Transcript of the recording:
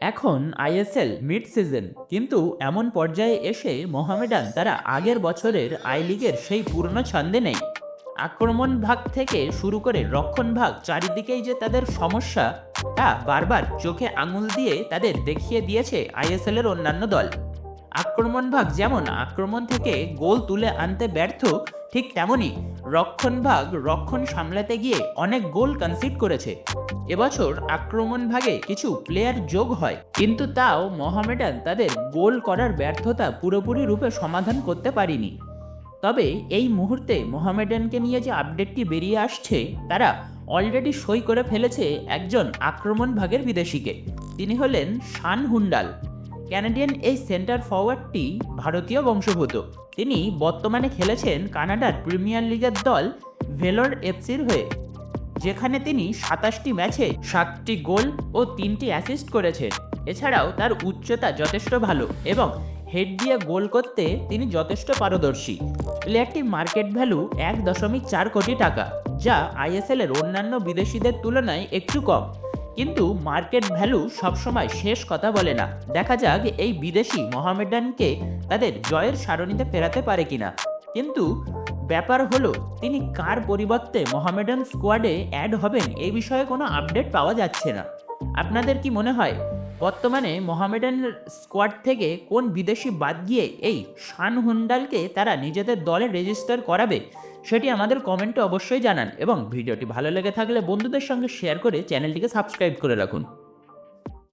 এখন ISL mid season কিন্তু এমন পর্যায়ে এসে মোহামেডান তারা আগের বছরের আই লিগের সেই পুরনো ছন্দে নেই। আক্রমণ ভাগ থেকে শুরু করে রক্ষণ ভাগ চারিদিকেই যে তাদের সমস্যা, তা বারবার চোখে আঙুল দিয়ে তাদের দেখিয়ে দিয়েছে আইএসএল এর অন্যান্য দল। আক্রমণ ভাগ যেমন আক্রমণ থেকে গোল তুলে আনতে ব্যর্থ, ঠিক তেমনই রক্ষণ ভাগ রক্ষণ সামলাতে গিয়ে অনেক গোল কনসিড করেছে। এবছর আক্রমণ ভাগে কিছু প্লেয়ার যোগ হয়, কিন্তু তাও মোহামেডান তাদের গোল করার ব্যর্থতা পুরোপুরি রূপে সমাধান করতে পারেনি। তবে এই মুহূর্তে মোহামেডানকে নিয়ে যে আপডেটটি বেরিয়ে আসছে, তারা অলরেডি সই করে ফেলেছে একজন আক্রমণ ভাগের বিদেশিকে। তিনি হলেন শান হুন্ডাল। ক্যানাডিয়ান এই সেন্টার ফরওয়ার্ডটি ভারতীয় বংশোদ্ভূত। তিনি বর্তমানে খেলেছেন কানাডার প্রিমিয়ার লিগের দল ভেলোর এফসির হয়ে, যেখানে তিনি সাতাশটি ম্যাচে সাতটি গোল ও তিনটি অ্যাসিস্ট করেছেন। এছাড়াও তার উচ্চতা যথেষ্ট ভালো এবং হেড দিয়ে গোল করতে তিনি যথেষ্ট পারদর্শী। প্লেয়ারটির মার্কেট ভ্যালু এক দশমিক চার কোটি টাকা, যা আইএসএল এর অন্যান্য বিদেশিদের তুলনায় একটু কম। কিন্তু মার্কেট ভ্যালু সবসময় শেষ কথা বলে না। দেখা যাক এই বিদেশি মোহামেডানকে তাদের জয়ের সারণীতে ফেরাতে পারে কিনা। কিন্তু ব্যাপার হলো, তিনি কার পরিবর্তে মোহামেডান স্কোয়াডে অ্যাড হবেন এই বিষয়ে কোনো আপডেট পাওয়া যাচ্ছে না। আপনাদের কি মনে হয়, বর্তমানে মোহামেডান স্কোয়াড থেকে কোন বিদেশি বাদ গিয়ে এই শান হুন্ডালকে তারা নিজেদের দলে রেজিস্টার করাবে? সেটি আমাদের কমেন্টে অবশ্যই জানান এবং ভিডিওটি ভালো লেগে থাকলে বন্ধুদের সঙ্গে শেয়ার করে চ্যানেলটিকে সাবস্ক্রাইব করে রাখুন।